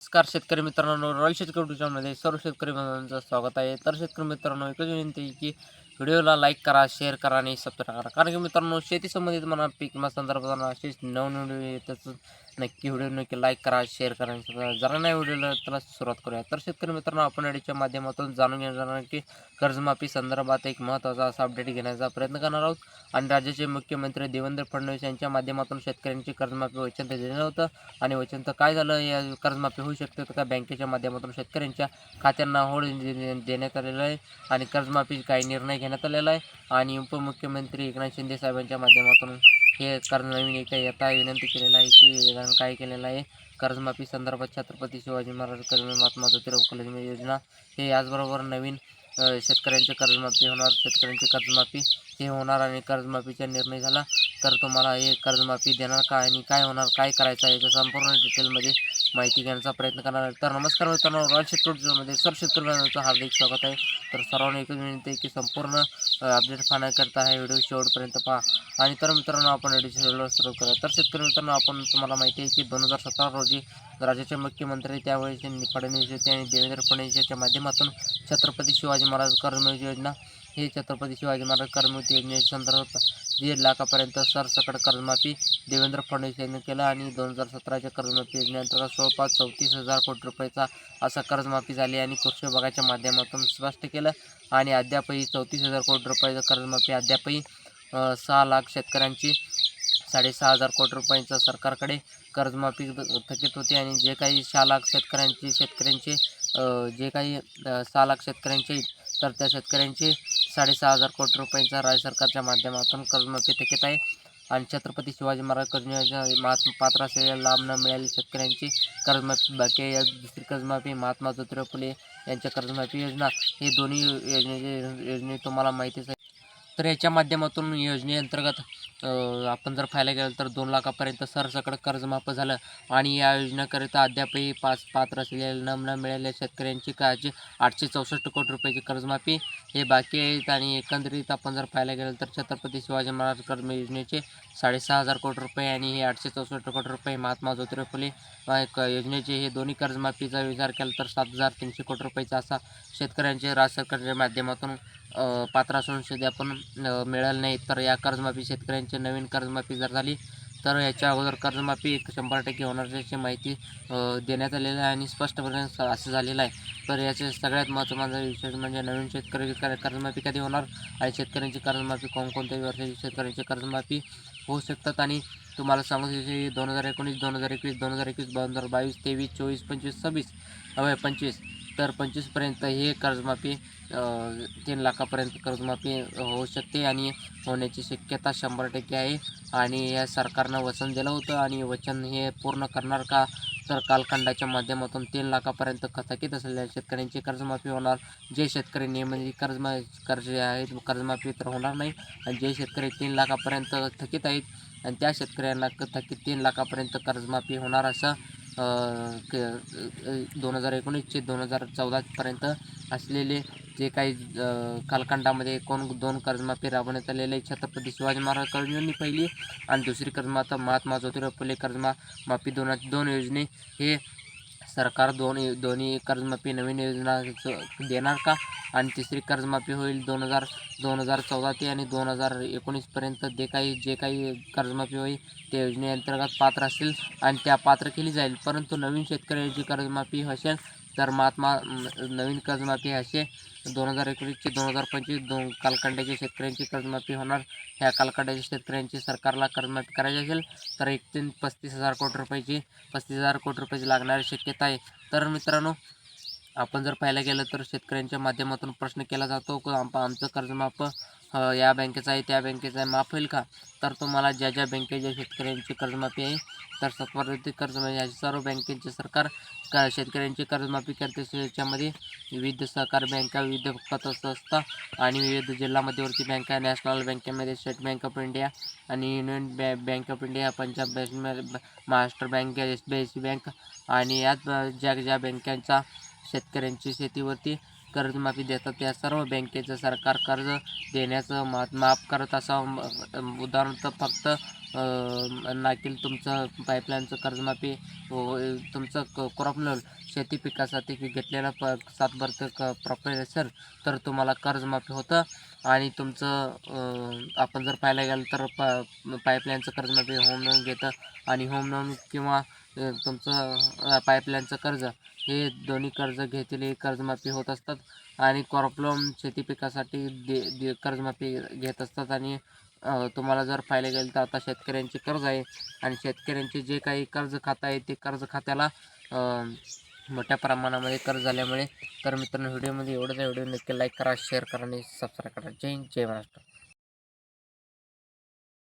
नमस्कार शेतकरी मित्रांनो. रॉयल शेतकरी ट्यूबमध्ये सर्व शेतकरी मित्रांचं स्वागत आहे. तर शेतकरी मित्रांनो एकच विनंती की व्हिडिओला लाईक करा शेअर करा आणि सबस्क्राईब करा. कारण की मित्रांनो शेती संबंधित म्हणा पीक विमा संदर्भात असेच नवनवीन येतच नक्की व्हिडिओ नक्की लाईक करा शेअर करा जरा नाही व्हिडिओला त्याला सुरुवात करूया. तर शेतकरी मित्रांनो आपण याच्या माध्यमातून जाणून घेणार की कर्जमाफी संदर्भात एक महत्त्वाचा असा अपडेट घेण्याचा प्रयत्न करणार आहोत. आणि राज्याचे मुख्यमंत्री देवेंद्र फडणवीस यांच्या माध्यमातून शेतकऱ्यांची कर्जमाफी वचन दिलं होतं. आणि वचन तर काय झालं? या कर्जमाफी होऊ शकते तर का? बँकेच्या माध्यमातून शेतकऱ्यांच्या खात्यांना होळ देण्यात आलेलं आहे. आणि कर्जमाफी काही निर्णय घेण्यात आलेला आहे. आणि उपमुख्यमंत्री एकनाथ शिंदे साहेबांच्या माध्यमातून हे कर्ज नवीन एक यथा विनंती केलेलं आहे की विधान काय केलेलं आहे? कर्जमाफी संदर्भात छत्रपती शिवाजी महाराज कर्ज महात्मा ज्योतिराव फुले योजना. हे याचबरोबर नवीन शेतकऱ्यांचे कर्जमाफी होणार शेतकऱ्यांची कर्जमाफी हे होणार आणि कर्जमाफीचा निर्णय झाला. तर तुम्हाला हे कर्जमाफी देणार का आणि काय होणार काय करायचं आहे याच्या संपूर्ण डिटेलमध्ये माहिती घेण्याचा प्रयत्न करणार आहे. तर नमस्कार मित्रांनो रॉयल शेतकरीमध्ये सर शेतकऱ्यांचं हार्दिक स्वागत आहे. तर सर्वांना एकच विनंती आहे की संपूर्ण अपडेट पाहण्याकरता हा व्हिडिओ शेवटपर्यंत पहा. आणि तर मित्रांनो आपण व्हिडिओ सुरू करूया. तर शेतकरी मित्रांनो आपण तुम्हाला माहिती आहे की दोन हजार सतरा रोजी राज्याचे मुख्यमंत्री त्यावेळेस फडणवीस होते आणि देवेंद्र फडणवीस यांच्या माध्यमातून छत्रपती शिवाजी महाराज कर्मयोगी योजना हे छत्रपती शिवाजी महाराज कर्मयोगी योजनेच्या संदर्भात दीड लाखापर्यंत सरसकट कर्जमाफी देवेंद्र फडणवीस यांनी केलं आणि दोन हजार सतराच्या कर्जमाफी योजनेअंतर्गत जवळपास चौतीस हजार कोटी रुपयाचा असा कर्जमाफी झाली आणि कृषी विभागाच्या माध्यमातून स्पष्ट केलं. आणि अद्यापही चौतीस हजार कोटी रुपयाचं कर्जमाफी अद्यापही सहा लाख शेतकऱ्यांची साडेसहा हजार कोटी रुपयांचा सरकारकडे कर्जमाफी थकीत होती आणि जे काही सहा लाख शेतकऱ्यांची शेतकऱ्यांचे जे काही सहा लाख शेतकऱ्यांचे तर त्या शेतकऱ्यांचे साडेसहा हजार कोटी रुपयांचा राज्य सरकारच्या माध्यमातून कर्जमाफी थकीत आहे. आणि छत्रपती शिवाजी महाराज कर्ज योजना महात्मा पात्र असलेल्या लाभ न मिळालेल्या शेतकऱ्यांची कर्जमाफी बाकी या दुसरी कर्जमाफी महात्मा ज्योतिराव फुले यांच्या कर्जमाफी योजना. हे दोन्ही योजनेचे योजने तुम्हाला माहितीच आहे. तर याच्या माध्यमातून योजनेअंतर्गत आपण जर पाहायला गेलं तर दोन लाखापर्यंत सरसकट कर्जमाफ झालं आणि या योजनेकरिता अद्यापही पाच पात्र असलेल्या न न मिळालेल्या शेतकऱ्यांची काळजी आठशे चौसष्ट कोटी रुपयाची कर्जमाफी हे बाकी आहेत आणि एकंदरीत आपण जर पाहायला गेलं तर छत्रपती शिवाजी महाराज कर्ज योजनेचे साडेसहा हजार कोटी रुपये आणि हे आठशे चौसष्ट कोटी रुपये महात्मा ज्योतिराव फुले क- योजनेचे हे दोन्ही कर्जमाफीचा विचार केला तर सात हजार तीनशे कोटी रुपयाचा असा शेतकऱ्यांचे राज्य सरकारच्या माध्यमातून अ, पात्र असून सध्या पण मिळालं नाही तर या कर्जमाफी शेतकऱ्यांची नवीन कर्जमाफी जर झाली तर याच्या अगोदर कर्जमाफी एक शंभर टक्के होणार असल्याची माहिती देण्यात आलेली आहे आणि स्पष्टपणे असं झालेलं आहे. तर याचे सगळ्यात महत्त्वाचा विषय म्हणजे नवीन शेतकरी कर्जमाफी कधी होणार आणि शेतकऱ्यांची कर्जमाफी कोणकोणत्या वर्षाची शेतकऱ्यांची कर्जमाफी होऊ शकतात आणि तुम्हाला सांगू की दोन हजार एकोणीस दोन हजार एकवीस दोन हजार एकवीस दोन हजार बावीस तेवीस चोवीस पंचवीस सव्वीस अवय पंचवीस तर पंचवीसपर्यंत हे कर्जमाफी तीन लाखापर्यंत कर्जमाफी होऊ शकते आणि होण्याची शक्यता शंभर टक्के आहे. आणि या सरकारनं वचन दिलं होतं आणि वचन हे पूर्ण करणार का? तर कालखंडाच्या माध्यमातून तीन लाखापर्यंत थकीत असलेल्या शेतकऱ्यांची कर्जमाफी होणार. जे शेतकरी नियमित कर्जमा कर्ज आहेत कर्जमाफी तर होणार नाही. आणि जे शेतकरी तीन लाखापर्यंत थकीत आहेत आणि त्या शेतकऱ्यांना क- थकीत तीन लाखापर्यंत कर्जमाफी होणार असं दोन हजार एकोणीसचे दोन हजार चौदापर्यंत असलेले जे काही कालखंडामध्ये कोण दोन कर्जमाफी राबवण्यात आलेले छत्रपती शिवाजी महाराज कर्जनी पहिली आणि दुसरी कर्जमाता महात्मा ज्योतिराव फुले कर्जमा माफी दोन दोन योजने हे सरकार दोन दोन्ही कर्जमाफी नवीन योजना देणार का? आणि तिसरी कर्जमाफी होईल दोन हजार दोन हजार चौदा ते आणि दोन हजार एकोणीसपर्यंत जे काही जे काही कर्जमाफी होईल त्या योजनेअंतर्गत पात्र असतील आणि त्या पात्र केली जाईल. परंतु नवीन शेतकऱ्यांची कर्जमाफी असेल तर महात्मा नवीन कर्जमाफी असे दोन हजार एकोणीसचे दोन हजार पंचवीस दोन कालखंडाच्या शेतकऱ्यांची कर्जमाफी होणार. ह्या कालखंडाच्या शेतकऱ्यांची सरकारला कर्जमाफी करायची असेल तर एक तीन पस्तीस हजार कोटी रुपयाची पस्तीस हजार कोटी रुपयाची लागणारी शक्यता आहे. तर मित्रांनो आपण जर पाहायला गेलं तर शेतकऱ्यांच्या माध्यमातून प्रश्न केला जातो आमचं कर्जमाफ या बँकेचा आहे त्या बँकेचा आहे माफ होईल का? तर तुम्हाला ज्या ज्या बँकेच्या शेतकऱ्यांची कर्जमाफी आहे तर सत्वरित कर्ज या सर्व बँकेचे सरकार का शेतकऱ्यांची कर्जमाफी करते. याच्यामध्ये विविध सहकार बँका विविध पतसंस्था आणि विविध जिल्हा मध्यवर्ती बँका नॅशनल बँकेमध्ये स्टेट बँक ऑफ इंडिया आणि युनियन बॅ bank of India Punjab national Maharashtra bank S B I C bank आणि यात ज्या ज्या बँकांचा शेतकऱ्यांची शेतीवरती कर्जमाफी देतात. त्या सर्व बँकेचं सरकार कर्ज देण्याचं मा माफ करत असं उदाहरणार्थ फक्त नाकील तुमचं पाईपलाईनचं कर्जमाफी हो, तुमचं क क्रॉप लोन शेती पिकासाठी घेतलेलं प सातबारचं क प्रॉपर असेल तर तुम्हाला कर्जमाफी होतं. आणि तुमचं आपण जर पाहायला गेलं तर प पाईपलाईनचं कर्जमाफी होम लोन घेतं. आणि होम लोन किंवा तुमचं पाईपलाईनचं कर्ज हे दोन्ही कर्ज घेतील कर्जमाफी होत असतात आणि क्रॉपलोन शेती पिकासाठी दे दे कर्जमाफी घेत असतात आणि तुम्हाला जर पाहिलं गेलं तर आता शेतकऱ्यांचे कर्ज आहे आणि शेतकऱ्यांचे जे काही कर्ज खातं आहे ते कर्ज खात्याला मोठ्या प्रमाणामध्ये कर्ज झाल्यामुळे तर मित्रांनो व्हिडिओमध्ये एवढंच व्हिडिओ नक्की लाईक करा शेअर करा आणि सबस्क्राईब करा. जय हिंद जय महाराष्ट्र.